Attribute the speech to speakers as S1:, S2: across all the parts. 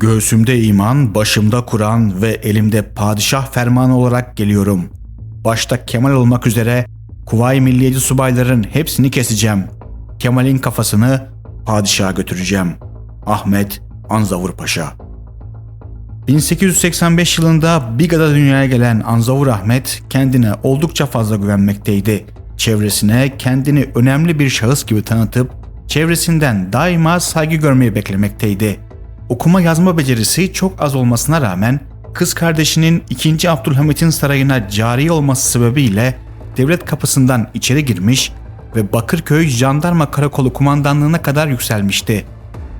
S1: Göğsümde iman, başımda Kur'an ve elimde padişah fermanı olarak geliyorum. Başta Kemal olmak üzere Kuvayi Milliyeci subayların hepsini keseceğim. Kemal'in kafasını padişaha götüreceğim. Ahmet Anzavur Paşa 1885 yılında Biga'da dünyaya gelen Anzavur Ahmet kendine oldukça fazla güvenmekteydi. Çevresine kendini önemli bir şahıs gibi tanıtıp çevresinden daima saygı görmeyi beklemekteydi. Okuma yazma becerisi çok az olmasına rağmen kız kardeşinin 2. Abdülhamit'in sarayına cari olması sebebiyle devlet kapısından içeri girmiş ve Bakırköy Jandarma Karakolu kumandanlığına kadar yükselmişti.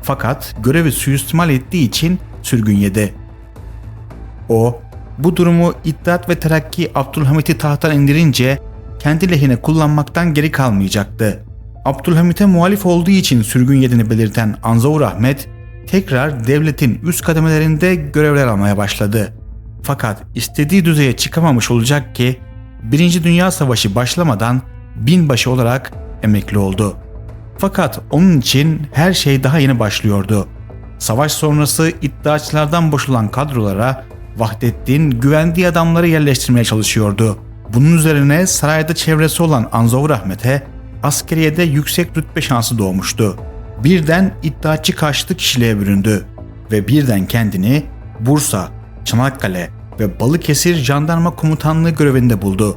S1: Fakat görevi suistimal ettiği için sürgün yedi. O, bu durumu İttihat ve Terakki Abdülhamit'i tahttan indirince kendi lehine kullanmaktan geri kalmayacaktı. Abdülhamit'e muhalif olduğu için sürgün yediğini belirten Anzavur Ahmet, tekrar devletin üst kademelerinde görevler almaya başladı. Fakat istediği düzeye çıkamamış olacak ki, Birinci Dünya Savaşı başlamadan binbaşı olarak emekli oldu. Fakat onun için her şey daha yeni başlıyordu. Savaş sonrası iddiaçılardan boşulan kadrolara Vahdettin güvendiği adamları yerleştirmeye çalışıyordu. Bunun üzerine sarayda çevresi olan Anzavur Ahmet'e askeriyede yüksek rütbe şansı doğmuştu. Birden iddiaçı karşıtı kişiliğe büründü ve birden kendini Bursa, Çanakkale ve Balıkesir Jandarma Komutanlığı görevinde buldu.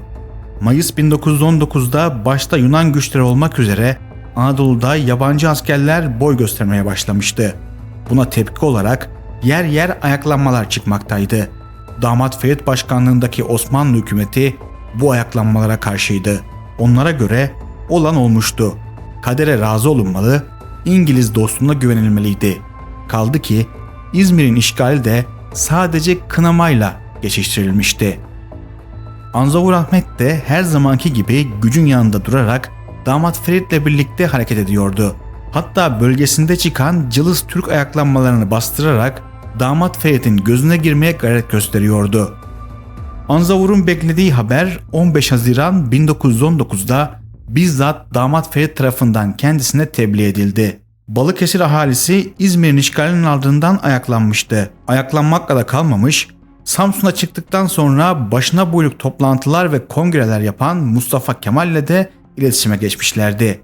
S1: Mayıs 1919'da başta Yunan güçleri olmak üzere Anadolu'da yabancı askerler boy göstermeye başlamıştı. Buna tepki olarak yer yer ayaklanmalar çıkmaktaydı. Damat Ferit başkanlığındaki Osmanlı hükümeti bu ayaklanmalara karşıydı. Onlara göre olan olmuştu. Kadere razı olunmalı, İngiliz dostluğuna güvenilmeliydi. Kaldı ki İzmir'in işgali de sadece kınamayla geçiştirilmişti. Anzavur Ahmet de her zamanki gibi gücün yanında durarak damat Ferit'le birlikte hareket ediyordu. Hatta bölgesinde çıkan cılız Türk ayaklanmalarını bastırarak damat Ferit'in gözüne girmeye gayret gösteriyordu. Anzavur'un beklediği haber 15 Haziran 1919'da bizzat damat Ferit tarafından kendisine tebliğ edildi. Balıkesir ahalisi İzmir'in işgalinin ardından ayaklanmıştı. Ayaklanmakla da kalmamış, Samsun'a çıktıktan sonra başına buyruk toplantılar ve kongreler yapan Mustafa Kemal ile de iletişime geçmişlerdi.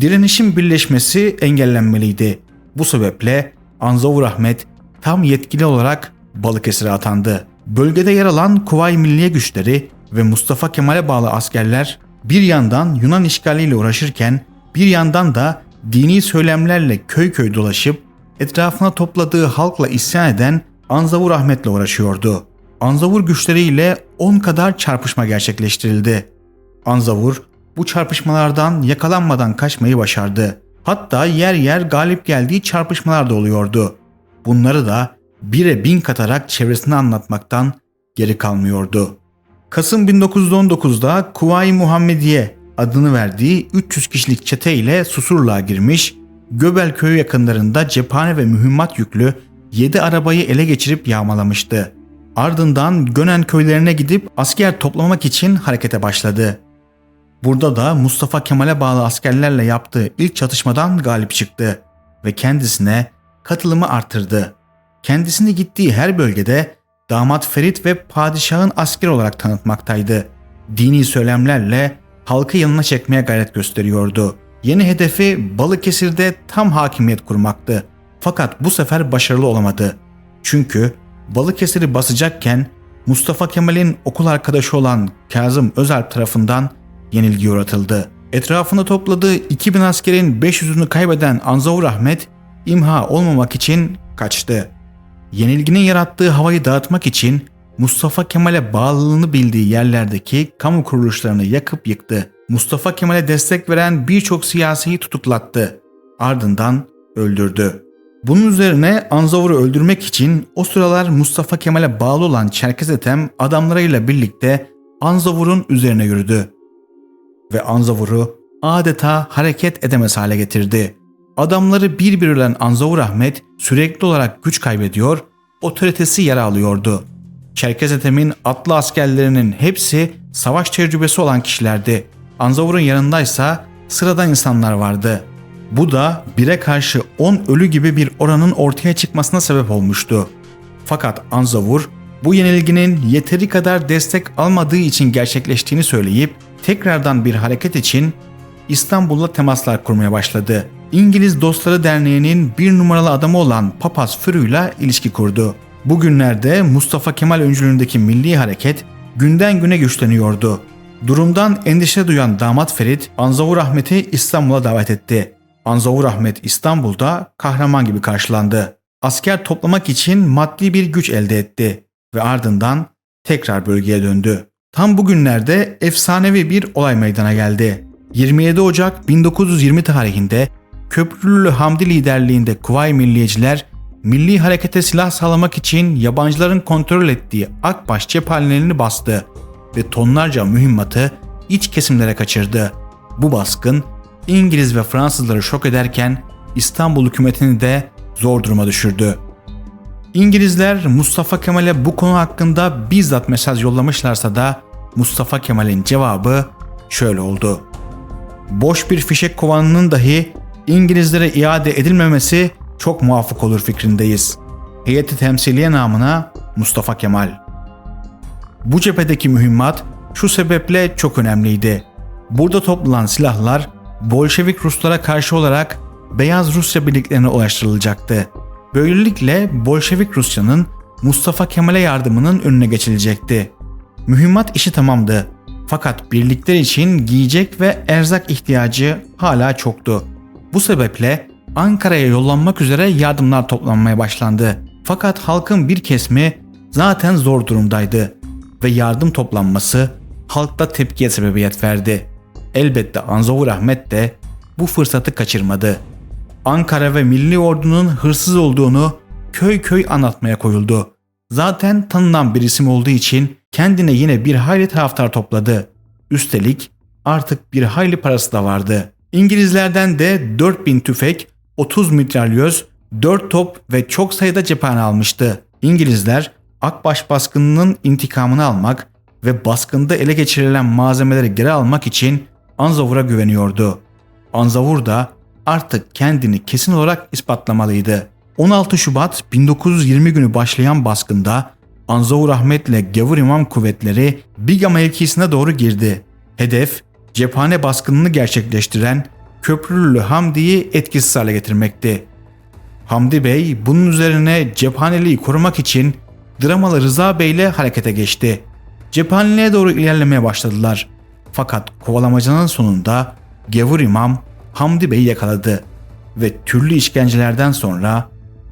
S1: Direnişin birleşmesi engellenmeliydi. Bu sebeple Anzavur Ahmet tam yetkili olarak Balıkesir'e atandı. Bölgede yer alan Kuvayi Milliye güçleri ve Mustafa Kemal'e bağlı askerler bir yandan Yunan işgaliyle uğraşırken bir yandan da dini söylemlerle köy köy dolaşıp etrafına topladığı halkla isyan eden Anzavur Ahmet'le uğraşıyordu. Anzavur güçleriyle 10 kadar çarpışma gerçekleştirildi. Anzavur bu çarpışmalardan yakalanmadan kaçmayı başardı. Hatta yer yer galip geldiği çarpışmalar da oluyordu. Bunları da bire bin katarak çevresine anlatmaktan geri kalmıyordu. Kasım 1919'da Kuvayi Muhammediye adını verdiği 300 kişilik çete ile Susurluğa girmiş, Göbel köyü yakınlarında cephane ve mühimmat yüklü 7 arabayı ele geçirip yağmalamıştı. Ardından Gönen köylerine gidip asker toplamak için harekete başladı. Burada da Mustafa Kemal'e bağlı askerlerle yaptığı ilk çatışmadan galip çıktı ve kendisine katılımı artırdı. Kendisini gittiği her bölgede damat Ferit ve padişahın asker olarak tanıtmaktaydı. Dini söylemlerle halkı yanına çekmeye gayret gösteriyordu. Yeni hedefi Balıkesir'de tam hakimiyet kurmaktı. Fakat bu sefer başarılı olamadı. Çünkü Balıkesir'i basacakken Mustafa Kemal'in okul arkadaşı olan Kazım Özalp tarafından yenilgi uğratıldı. Etrafında topladığı 2000 askerin 500'ünü kaybeden Anzavur Ahmet imha olmamak için kaçtı. Yenilginin yarattığı havayı dağıtmak için Mustafa Kemal'e bağlılığını bildiği yerlerdeki kamu kuruluşlarını yakıp yıktı. Mustafa Kemal'e destek veren birçok siyasiyi tutuklattı. Ardından öldürdü. Bunun üzerine Anzavur'u öldürmek için o sıralar Mustafa Kemal'e bağlı olan Çerkez Etem adamlarıyla birlikte Anzavur'un üzerine yürüdü. Ve Anzavur'u adeta hareket edemez hale getirdi. Adamları bir bir ölen Anzavur Ahmet sürekli olarak güç kaybediyor, otoritesi yara alıyordu. Çerkez Ethem'in atlı askerlerinin hepsi savaş tecrübesi olan kişilerdi. Anzavur'un yanındaysa sıradan insanlar vardı. Bu da 1'e karşı 10 ölü gibi bir oranın ortaya çıkmasına sebep olmuştu. Fakat Anzavur bu yenilginin yeteri kadar destek almadığı için gerçekleştiğini söyleyip tekrardan bir hareket için İstanbul'la temaslar kurmaya başladı. İngiliz Dostları Derneği'nin bir numaralı adamı olan Papaz Fürü'yle ilişki kurdu. Bugünlerde Mustafa Kemal öncülüğündeki milli hareket günden güne güçleniyordu. Durumdan endişe duyan damat Ferit, Anzavur Ahmet'i İstanbul'a davet etti. Anzavur Ahmet İstanbul'da kahraman gibi karşılandı. Asker toplamak için maddi bir güç elde etti ve ardından tekrar bölgeye döndü. Tam bugünlerde efsanevi bir olay meydana geldi. 27 Ocak 1920 tarihinde Köprülü Hamdi liderliğinde Kuvayi Milliyeciler milli harekete silah sağlamak için yabancıların kontrol ettiği Akbaş cephanelerini bastı ve tonlarca mühimmatı iç kesimlere kaçırdı. Bu baskın İngiliz ve Fransızları şok ederken İstanbul hükümetini de zor duruma düşürdü. İngilizler Mustafa Kemal'e bu konu hakkında bizzat mesaj yollamışlarsa da Mustafa Kemal'in cevabı şöyle oldu. Boş bir fişek kovanının dahi İngilizlere iade edilmemesi çok muafık olur fikrindeyiz. Heyeti temsiliye namına Mustafa Kemal. Bu cephedeki mühimmat şu sebeple çok önemliydi. Burada toplanan silahlar Bolşevik Ruslara karşı olarak Beyaz Rusya birliklerine ulaştırılacaktı. Böylelikle Bolşevik Rusya'nın Mustafa Kemal'e yardımının önüne geçilecekti. Mühimmat işi tamamdı. Fakat birlikler için giyecek ve erzak ihtiyacı hala çoktu. Bu sebeple Ankara'ya yollanmak üzere yardımlar toplanmaya başlandı. Fakat halkın bir kesimi zaten zor durumdaydı ve yardım toplanması halkta tepkiye sebebiyet verdi. Elbette Anzavur Ahmet de bu fırsatı kaçırmadı. Ankara ve Milli Ordu'nun hırsız olduğunu köy köy anlatmaya koyuldu. Zaten tanınan bir isim olduğu için kendine yine bir hayli taraftar topladı. Üstelik artık bir hayli parası da vardı. İngilizlerden de 4000 tüfek, 30 mitralyöz, 4 top ve çok sayıda cephane almıştı. İngilizler Akbaş baskınının intikamını almak ve baskında ele geçirilen malzemeleri geri almak için Anzavur'a güveniyordu. Anzavur da artık kendini kesin olarak ispatlamalıydı. 16 Şubat 1920 günü başlayan baskında Anzavur Ahmet ile Gavur İmam kuvvetleri Biga mevkisine doğru girdi. Hedef cephane baskınını gerçekleştiren Köprülü Hamdi'yi etkisiz hale getirmekti. Hamdi Bey bunun üzerine cephaneliği korumak için Dramalı Rıza Bey ile harekete geçti. Cephaneliğe doğru ilerlemeye başladılar. Fakat kovalamacının sonunda Gavur İmam Hamdi Bey'i yakaladı ve türlü işkencelerden sonra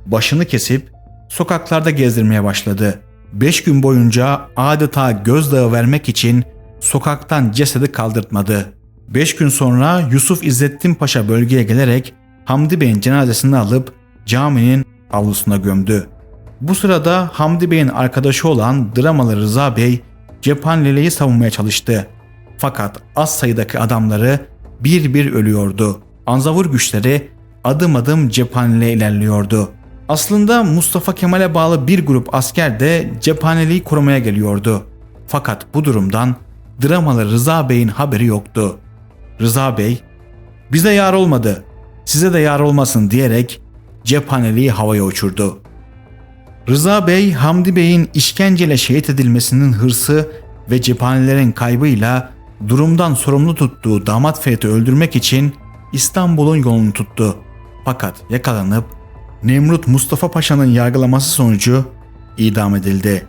S1: başını kesip sokaklarda gezdirmeye başladı. 5 gün boyunca adeta gözdağı vermek için sokaktan cesedi kaldırtmadı. 5 gün sonra Yusuf İzzettin Paşa bölgeye gelerek Hamdi Bey'in cenazesini alıp caminin avlusuna gömdü. Bu sırada Hamdi Bey'in arkadaşı olan dramalı Rıza Bey cephaneliği savunmaya çalıştı. Fakat az sayıdaki adamları bir bir ölüyordu. Anzavur güçleri adım adım cephaneliğe ilerliyordu. Aslında Mustafa Kemal'e bağlı bir grup asker de cephaneliği korumaya geliyordu. Fakat bu durumdan dramalı Rıza Bey'in haberi yoktu. Rıza Bey, bize yar olmadı, size de yar olmasın diyerek cephaneliği havaya uçurdu. Rıza Bey, Hamdi Bey'in işkenceyle şehit edilmesinin hırsı ve cephanelerin kaybıyla durumdan sorumlu tuttuğu damat Ferit'i öldürmek için İstanbul'un yolunu tuttu. Fakat yakalanıp Nemrut Mustafa Paşa'nın yargılaması sonucu idam edildi.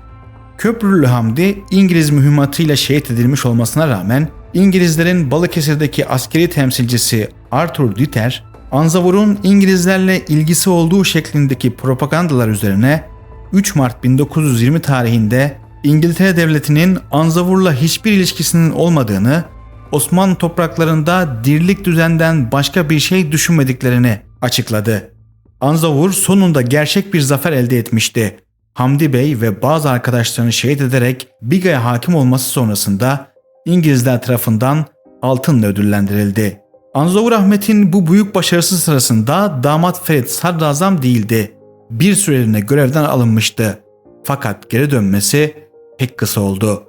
S1: Köprülü Hamdi İngiliz mühimmatıyla şehit edilmiş olmasına rağmen İngilizlerin Balıkesir'deki askeri temsilcisi Arthur Diter, Anzavur'un İngilizlerle ilgisi olduğu şeklindeki propagandalar üzerine 3 Mart 1920 tarihinde İngiltere Devleti'nin Anzavur'la hiçbir ilişkisinin olmadığını, Osmanlı topraklarında dirlik düzenden başka bir şey düşünmediklerini açıkladı. Anzavur sonunda gerçek bir zafer elde etmişti. Hamdi Bey ve bazı arkadaşlarını şehit ederek Biga'ya hakim olması sonrasında İngilizler tarafından altınla ödüllendirildi. Anzavur Ahmet'in bu büyük başarısı sırasında damat Ferit sadrazam değildi. Bir süreliğine görevden alınmıştı. Fakat geri dönmesi pek kısa oldu.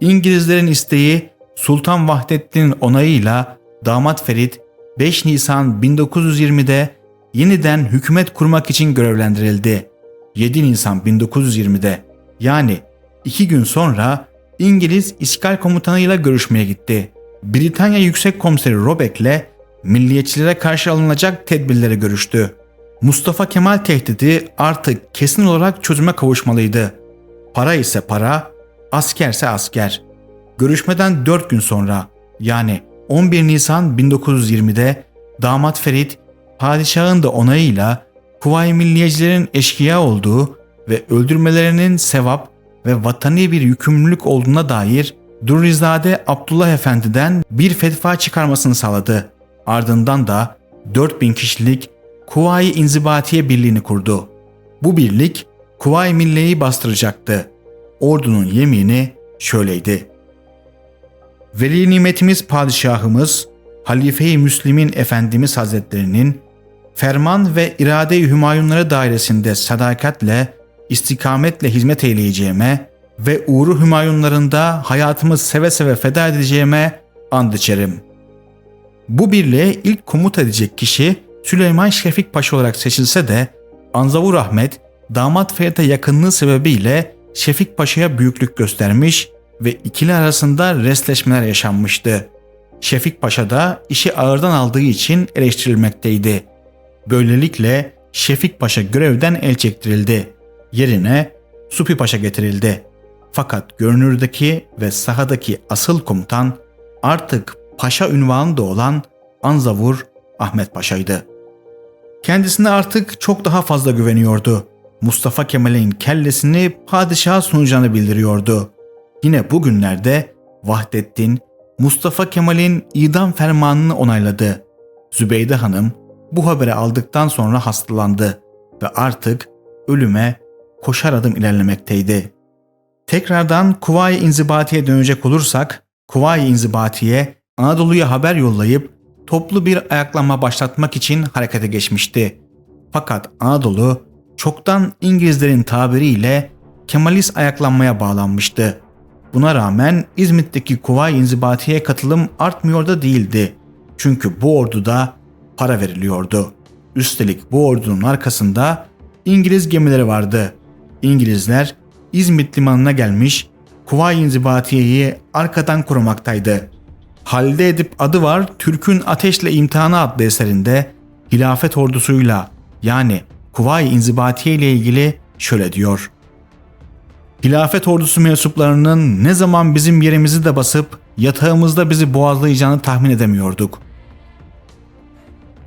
S1: İngilizlerin isteği Sultan Vahdettin'in onayıyla damat Ferit 5 Nisan 1920'de yeniden hükümet kurmak için görevlendirildi. 7 Nisan 1920'de yani iki gün sonra İngiliz işgal komutanıyla görüşmeye gitti. Britanya Yüksek Komiseri Robeck'le milliyetçilere karşı alınacak tedbirleri görüştü. Mustafa Kemal tehdidi artık kesin olarak çözüme kavuşmalıydı. Para ise para, askerse asker. Görüşmeden 4 gün sonra yani 11 Nisan 1920'de damat Ferit padişahın da onayıyla Kuvayi Milliyecilerin eşkıya olduğu ve öldürmelerinin sevap ve vatani bir yükümlülük olduğuna dair Durizade Abdullah Efendi'den bir fetva çıkarmasını sağladı. Ardından da 4000 kişilik Kuvayi İnzibatiye Birliği'ni kurdu. Bu birlik Kuvayi Milliye'yi bastıracaktı. Ordunun yemini şöyleydi. Veli nimetimiz padişahımız, Halife-i Müslim'in Efendimiz Hazretlerinin ferman ve irade-i hümayunları dairesinde sadakatle, istikametle hizmet eyleyeceğime ve uğru hümayunlarında hayatımı seve seve feda edeceğime and içerim. Bu birliğe ilk komut edecek kişi Süleyman Şefik Paşa olarak seçilse de Anzavur Ahmet damat Ferit'e yakınlığı sebebiyle Şefik Paşa'ya büyüklük göstermiş ve ikili arasında resleşmeler yaşanmıştı. Şefik Paşa da işi ağırdan aldığı için eleştirilmekteydi. Böylelikle Şefik Paşa görevden el çektirildi. Yerine Supi Paşa getirildi. Fakat görünürdeki ve sahadaki asıl komutan artık paşa ünvanında olan Anzavur Ahmet Paşa'ydı. Kendisine artık çok daha fazla güveniyordu. Mustafa Kemal'in kellesini padişaha sunacağını bildiriyordu. Yine bugünlerde Vahdettin Mustafa Kemal'in idam fermanını onayladı. Zübeyde Hanım bu haberi aldıktan sonra hastalandı ve artık ölüme koşar adım ilerlemekteydi. Tekrardan Kuvayi İnzibati'ye dönecek olursak, Kuvayi İnzibati'ye Anadolu'ya haber yollayıp toplu bir ayaklanma başlatmak için harekete geçmişti. Fakat Anadolu çoktan İngilizlerin tabiriyle Kemalist ayaklanmaya bağlanmıştı. Buna rağmen İzmit'teki Kuvayi İnzibati'ye katılım artmıyor da değildi. Çünkü bu orduda para veriliyordu. Üstelik bu ordunun arkasında İngiliz gemileri vardı. İngilizler İzmit limanına gelmiş Kuvayi İnzibatiye'yi arkadan korumaktaydı. Halde Edip adı var Türk'ün Ateşle İmtihanı adlı eserinde hilafet ordusuyla yani Kuvayi İnzibatiye ile ilgili şöyle diyor. Hilafet ordusu mensuplarının ne zaman bizim yerimizi de basıp yatağımızda bizi boğazlayacağını tahmin edemiyorduk.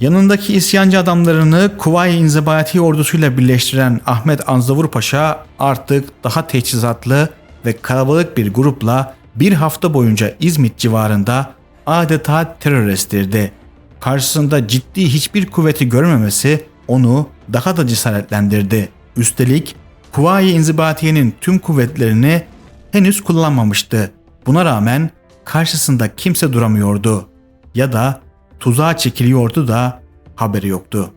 S1: Yanındaki isyancı adamlarını Kuvayi İnzibati ordusuyla birleştiren Ahmet Anzavur Paşa artık daha teçhizatlı ve kalabalık bir grupla bir hafta boyunca İzmit civarında adeta terör estirdi. Karşısında ciddi hiçbir kuvveti görmemesi onu daha da cesaretlendirdi. Üstelik Kuvayi İnzibatiye'nin tüm kuvvetlerini henüz kullanmamıştı. Buna rağmen karşısında kimse duramıyordu. Ya da tuzağa çekiliyordu da haberi yoktu.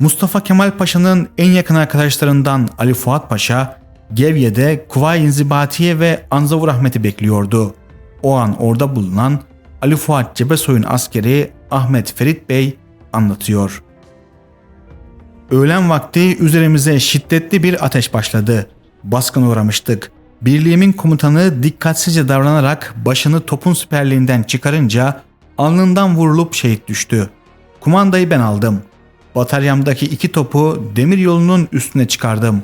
S1: Mustafa Kemal Paşa'nın en yakın arkadaşlarından Ali Fuat Paşa, Gevye'de Kuvayi İnzibatiye ve Anzavur Ahmet'i bekliyordu. O an orada bulunan Ali Fuat Cebesoy'un askeri Ahmet Ferit Bey anlatıyor. Öğlen vakti üzerimize şiddetli bir ateş başladı. Baskın uğramıştık. Birliğimin komutanı dikkatsizce davranarak başını topun siperliğinden çıkarınca alnından vurulup şehit düştü. Kumandayı ben aldım. Bataryamdaki iki topu demir yolunun üstüne çıkardım.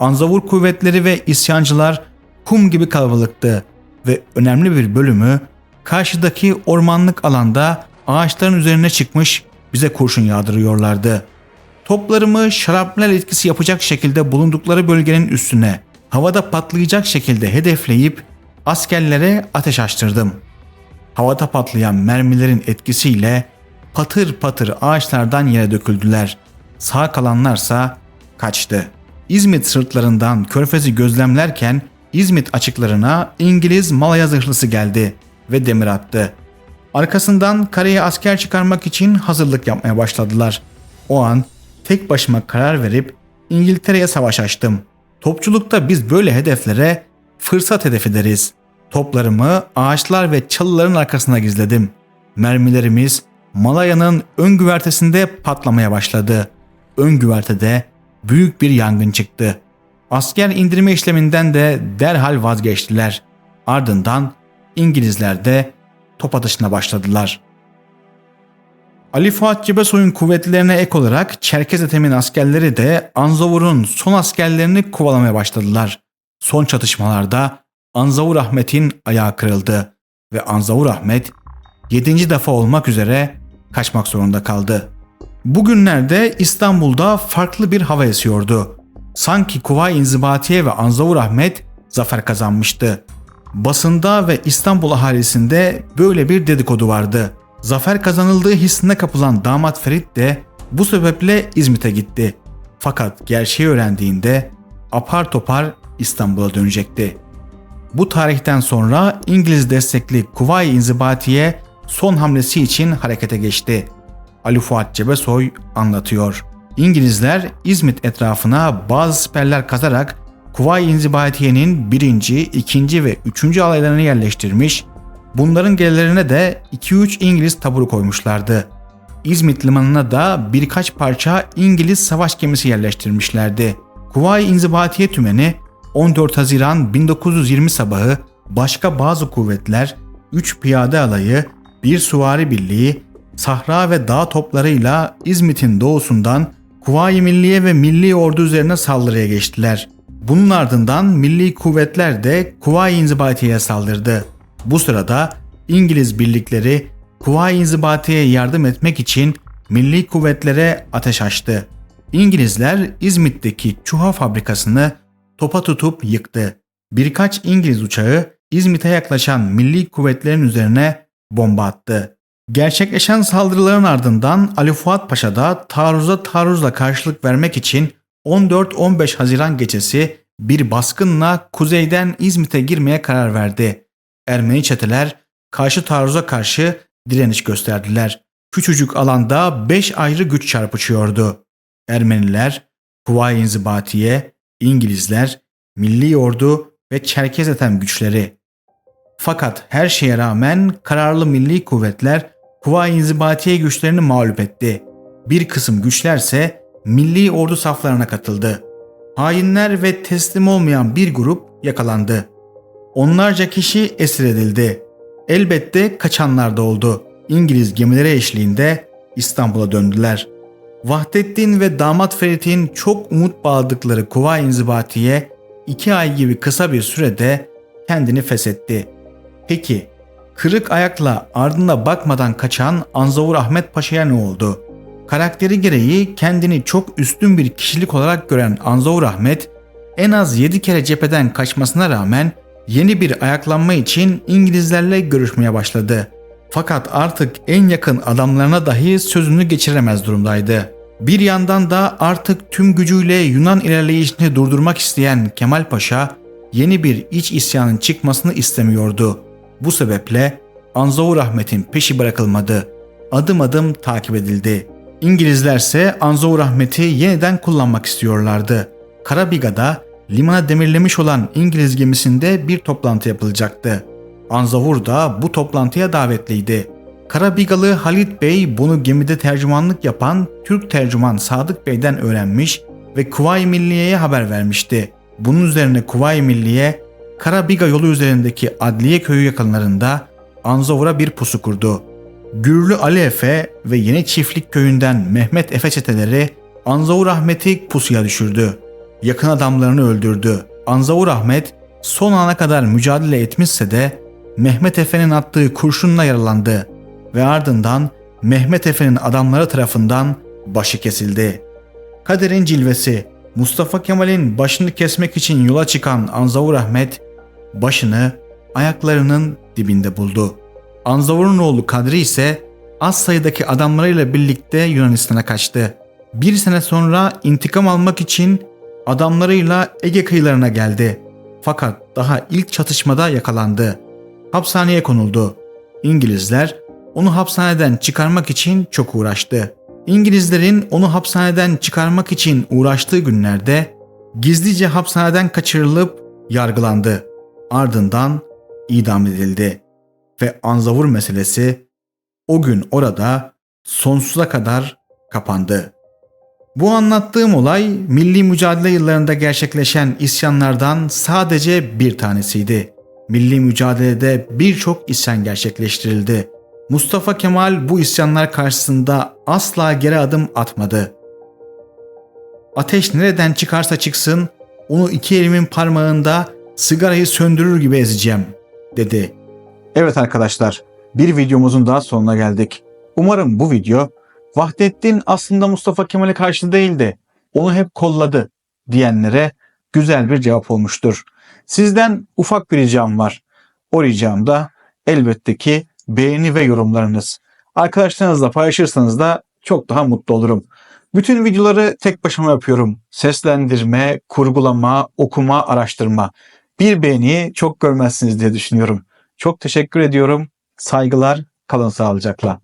S1: Anzavur kuvvetleri ve isyancılar kum gibi kalabalıktı ve önemli bir bölümü karşıdaki ormanlık alanda ağaçların üzerine çıkmış bize kurşun yağdırıyorlardı. Toplarımı şarapnel etkisi yapacak şekilde bulundukları bölgenin üstüne havada patlayacak şekilde hedefleyip askerlere ateş açtırdım. Havada patlayan mermilerin etkisiyle patır patır ağaçlardan yere döküldüler. Sağ kalanlarsa kaçtı. İzmit sırtlarından körfezi gözlemlerken İzmit açıklarına İngiliz Malaya zırhlısı geldi ve demir attı. Arkasından kareye asker çıkarmak için hazırlık yapmaya başladılar. O an tek başıma karar verip İngiltere'ye savaş açtım. Topçulukta biz böyle hedeflere fırsat hedefi deriz. Toplarımı ağaçlar ve çalıların arkasına gizledim. Mermilerimiz Malaya'nın ön güvertesinde patlamaya başladı. Ön güvertede büyük bir yangın çıktı. Asker indirme işleminden de derhal vazgeçtiler. Ardından İngilizler de top atışına başladılar. Ali Fuat Cebesoy'un kuvvetlerine ek olarak Çerkez Ethem'in askerleri de Anzavur'un son askerlerini kovalamaya başladılar. Son çatışmalarda Anzavur Ahmet'in ayağı kırıldı ve Anzavur Ahmet 7. defa olmak üzere kaçmak zorunda kaldı. Bugünlerde İstanbul'da farklı bir hava esiyordu. Sanki Kuvayi İnzibatiye ve Anzavur Ahmet zafer kazanmıştı. Basında ve İstanbul ahalisinde böyle bir dedikodu vardı. Zafer kazanıldığı hissine kapılan damat Ferit de bu sebeple İzmit'e gitti. Fakat gerçeği öğrendiğinde apar topar İstanbul'a dönecekti. Bu tarihten sonra İngiliz destekli Kuvayi İnzibatiye son hamlesi için harekete geçti. Ali Fuat Cebesoy anlatıyor. İngilizler İzmit etrafına bazı siperler kazarak Kuvayi İnzibatiye'nin 1. 2. ve 3. alaylarını yerleştirmiş, bunların gerilerine de 2-3 İngiliz taburu koymuşlardı. İzmit limanına da birkaç parça İngiliz savaş gemisi yerleştirmişlerdi. Kuvayi İnzibatiye Tümeni 14 Haziran 1920 sabahı başka bazı kuvvetler, 3 piyade alayı, bir suvari birliği, sahra ve dağ toplarıyla İzmit'in doğusundan Kuvayi Milliye ve Milli Ordu üzerine saldırıya geçtiler. Bunun ardından milli kuvvetler de Kuvayi İnzibatiye'ye saldırdı. Bu sırada İngiliz birlikleri Kuvayi İnzibatiye'ye yardım etmek için milli kuvvetlere ateş açtı. İngilizler İzmit'teki çuha fabrikasını topa tutup yıktı. Birkaç İngiliz uçağı İzmit'e yaklaşan milli kuvvetlerin üzerine bomba attı. Gerçekleşen saldırıların ardından Ali Fuat Paşa da taarruza taarruzla karşılık vermek için 14-15 Haziran gecesi bir baskınla kuzeyden İzmit'e girmeye karar verdi. Ermeni çeteler karşı taarruza karşı direniş gösterdiler. Küçücük alanda 5 ayrı güç çarpışıyordu. Ermeniler, Kuvayi İnzibatiye, İngilizler, Milli Ordu ve Çerkez Ethem güçleri. Fakat her şeye rağmen kararlı milli kuvvetler Kuvayi İnzibatiye güçlerini mağlup etti. Bir kısım güçlerse milli ordu saflarına katıldı. Hainler ve teslim olmayan bir grup yakalandı. Onlarca kişi esir edildi. Elbette kaçanlar da oldu. İngiliz gemileri eşliğinde İstanbul'a döndüler. Vahdettin ve damat Ferit'in çok umut bağladıkları Kuvayi İnzibatiye iki ay gibi kısa bir sürede kendini feshetti. Peki kırık ayakla ardına bakmadan kaçan Anzavur Ahmet Paşa'ya ne oldu? Karakteri gereği kendini çok üstün bir kişilik olarak gören Anzavur Ahmet en az 7 kere cepheden kaçmasına rağmen yeni bir ayaklanma için İngilizlerle görüşmeye başladı. Fakat artık en yakın adamlarına dahi sözünü geçiremez durumdaydı. Bir yandan da artık tüm gücüyle Yunan ilerleyişini durdurmak isteyen Kemal Paşa yeni bir iç isyanın çıkmasını istemiyordu. Bu sebeple Anzavur Ahmet'in peşi bırakılmadı. Adım adım takip edildi. İngilizlerse Anzavur Ahmet'i yeniden kullanmak istiyorlardı. Karabiga'da limana demirlemiş olan İngiliz gemisinde bir toplantı yapılacaktı. Anzavur da bu toplantıya davetliydi. Karabigalı Halit Bey bunu gemide tercümanlık yapan Türk tercüman Sadık Bey'den öğrenmiş ve Kuvayi Milliye'ye haber vermişti. Bunun üzerine Kuvayi Milliye, Karabiga yolu üzerindeki Adliye Köyü yakınlarında Anzavur'a bir pusu kurdu. Gürlü Ali Efe ve Yeni Çiftlik Köyü'nden Mehmet Efe çeteleri Anzavur Ahmet'i pusuya düşürdü. Yakın adamlarını öldürdü. Anzavur Ahmet son ana kadar mücadele etmişse de Mehmet Efe'nin attığı kurşunla yaralandı ve ardından Mehmet Efe'nin adamları tarafından başı kesildi. Kaderin cilvesi Mustafa Kemal'in başını kesmek için yola çıkan Anzavur Ahmet başını ayaklarının dibinde buldu. Anzavur'un oğlu Kadri ise az sayıdaki adamlarıyla birlikte Yunanistan'a kaçtı. Bir sene sonra intikam almak için adamlarıyla Ege kıyılarına geldi. Fakat daha ilk çatışmada yakalandı. Hapishaneye konuldu. İngilizler onu hapishaneden çıkarmak için çok uğraştı. İngilizlerin onu hapishaneden çıkarmak için uğraştığı günlerde gizlice hapishaneden kaçırılıp yargılandı. Ardından idam edildi ve Anzavur meselesi o gün orada sonsuza kadar kapandı. Bu anlattığım olay milli mücadele yıllarında gerçekleşen isyanlardan sadece bir tanesiydi. Milli mücadelede birçok isyan gerçekleştirildi. Mustafa Kemal bu isyanlar karşısında asla geri adım atmadı. Ateş nereden çıkarsa çıksın onu iki elimin parmağında sigarayı söndürür gibi ezeceğim dedi. Evet arkadaşlar bir videomuzun daha sonuna geldik. Umarım bu video Vahdettin aslında Mustafa Kemal'e karşı değildi. Onu hep kolladı diyenlere güzel bir cevap olmuştur. Sizden ufak bir ricam var. O ricam da elbette ki beğeni ve yorumlarınız. Arkadaşlarınızla paylaşırsanız da çok daha mutlu olurum. Bütün videoları tek başıma yapıyorum. Seslendirme, kurgulama, okuma, araştırma. Bir beğeniyi çok görmezsiniz diye düşünüyorum. Çok teşekkür ediyorum. Saygılar, kalın sağlıcakla.